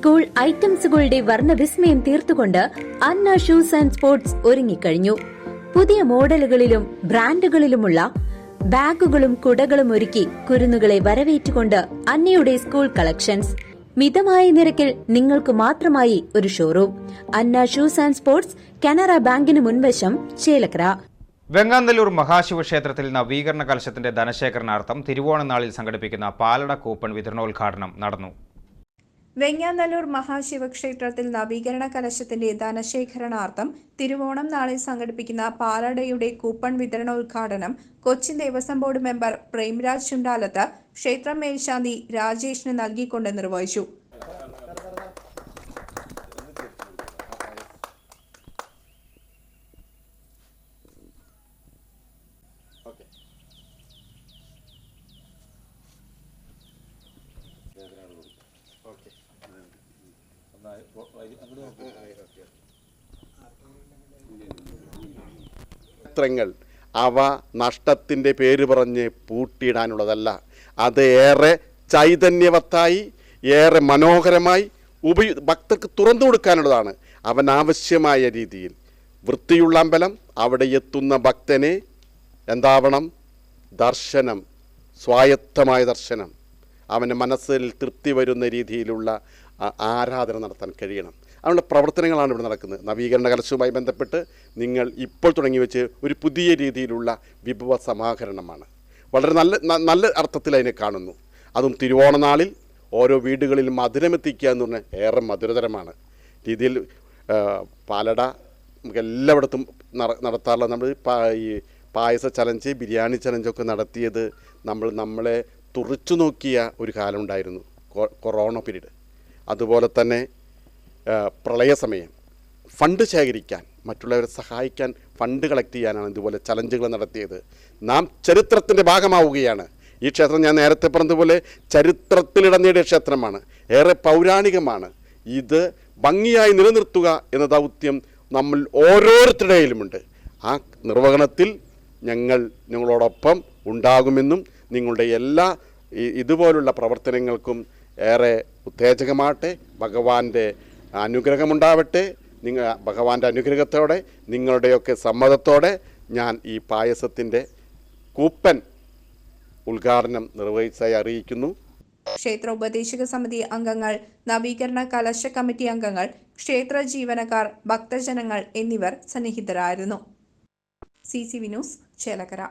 School ഐറ്റംസുകളുടെ വർണവിസ്മയം തീർത്തുകൊണ്ട് അന്ന ഷൂസ് ആൻഡ് സ്പോർട്സ് ഒരുങ്ങിക്കഴിഞ്ഞു. പുതിയ മോഡലുകളിലും ബ്രാൻഡുകളിലുമുള്ള ബാഗുകളും കുടകളും ഒരുക്കി കുരുന്നുകളെ വരവേറ്റുകൊണ്ട് അന്നയുടെ സ്കൂൾ കളക്ഷൻസ്. മിതമായ നിരക്കിൽ നിങ്ങൾക്ക് മാത്രമായി ഒരു showroom. Anna shoes and sports Canara ബാങ്കിന് മുൻവശം ചേലക്കര. വെങ്ങാന്തല്ലൂർ മഹാശിവക്ഷേത്രത്തിൽ നവീകരണ കലശത്തിന്റെ ധനശേഖരണാർത്ഥം തിരുവോണനാളിൽ സംഘടിപ്പിക്കുന്ന പാലട കൂപ്പൺ വിതരണോദ്ഘാടനം നടന്നു. വെങ്ങാനല്ലൂർ മഹാശിവക്ഷേത്രത്തിൽ നവീകരണ കലശത്തിന്റെ ധനശേഖരണാർത്ഥം തിരുവോണം നാളെ സംഘടിപ്പിക്കുന്ന പാലടയുടെ കൂപ്പൺ വിതരണോദ്ഘാടനം കൊച്ചി ദേവസ്വം ബോർഡ് മെമ്പർ പ്രേംരാജ് ചുണ്ടാലത്ത് ക്ഷേത്രം മേൽശാന്തി രാജേഷിന് നൽകിക്കൊണ്ട് നിർവഹിച്ചു ചിത്രങ്ങൾ അവ നഷ്ടത്തിന്റെ പേര് പറഞ്ഞ് പൂട്ടിയിടാനുള്ളതല്ല. അത് ഏറെ ചൈതന്യവത്തായി ഏറെ മനോഹരമായി ഉപയോ ഭക്തർക്ക് തുറന്നു കൊടുക്കാനുള്ളതാണ് അവൻ ആവശ്യമായ രീതിയിൽ. വൃത്തിയുള്ള അമ്പലം അവിടെ എത്തുന്ന ഭക്തനെ എന്താവണം? ദർശനം സ്വായത്തമായ ദർശനം. അവന്റെ മനസ്സിൽ തൃപ്തി വരുന്ന രീതിയിലുള്ള ആരാധന നടത്താൻ കഴിയണം. അതിനുള്ള പ്രവർത്തനങ്ങളാണ് ഇവിടെ നടക്കുന്നത്. നവീകരണ കലശവുമായി ബന്ധപ്പെട്ട് നിങ്ങൾ ഇപ്പോൾ തുടങ്ങി വെച്ച് ഒരു പുതിയ രീതിയിലുള്ള വിഭവ സമാഹരണമാണ്. വളരെ നല്ല നല്ല അർത്ഥത്തിൽ അതിനെ കാണുന്നു. അതും തിരുവോണനാളിൽ ഓരോ വീടുകളിൽ മധുരമെത്തിക്കുക എന്ന് പറഞ്ഞാൽ ഏറെ മധുരതരമാണ്. രീതിയിൽ പാലട നമുക്ക് എല്ലായിടത്തും നട നടത്താറുള്ള നമ്മൾ ഈ പായസ ചലഞ്ച് ബിരിയാണി ചലഞ്ചൊക്കെ നടത്തിയത് നമ്മൾ നമ്മളെ തുറച്ചു നോക്കിയ ഒരു കാലം ഉണ്ടായിരുന്നു. കൊ- കൊറോണ പീരീഡ്. അതുപോലെ തന്നെ പ്രളയസമയം ഫണ്ട് ശേഖരിക്കാൻ മറ്റുള്ളവരെ സഹായിക്കാൻ ഫണ്ട് കളക്ട് ചെയ്യാനാണ് ഇതുപോലെ ചലഞ്ചുകൾ നടത്തിയത്. നാം ചരിത്രത്തിന്റെ ഭാഗമാവുകയാണ്. ഈ ക്ഷേത്രം ഞാൻ നേരത്തെ പറഞ്ഞതുപോലെ ചരിത്രത്തിലിടം നേടിയ ക്ഷേത്രമാണ്. ഏറെ പൗരാണികമാണ്. ഇത് ഭംഗിയായി നിലനിർത്തുക എന്ന ദൗത്യം നമ്മൾ ഓരോരുത്തരുടെയിലുമുണ്ട്. ആ നിർവഹണത്തിൽ ഞങ്ങൾ നിങ്ങളോടൊപ്പം ഉണ്ടാകുമെന്നും നിങ്ങളുടെ എല്ലാ ഇതുപോലുള്ള പ്രവർത്തനങ്ങൾക്കും ഏറെ ഉത്തേജകമാകട്ടെ. ഭഗവാന്റെ അനുഗ്രഹമുണ്ടാവട്ടെ. നിങ്ങൾ ഭഗവാന്റെ അനുഗ്രഹത്തോടെ നിങ്ങളുടെയൊക്കെ സമ്മതത്തോടെ ഞാൻ ഈ പായസത്തിന്റെ കൂപ്പൻ ഉദ്ഘാടനം നിർവഹിച്ചതായി അറിയിക്കുന്നു. ക്ഷേത്ര ഉപദേശക സമിതി അംഗങ്ങൾ നവീകരണ കലശ കമ്മിറ്റി അംഗങ്ങൾ ക്ഷേത്ര ജീവനക്കാർ ഭക്തജനങ്ങൾ എന്നിവർ സന്നിഹിതരായിരുന്നു. C C V news Chelakkara.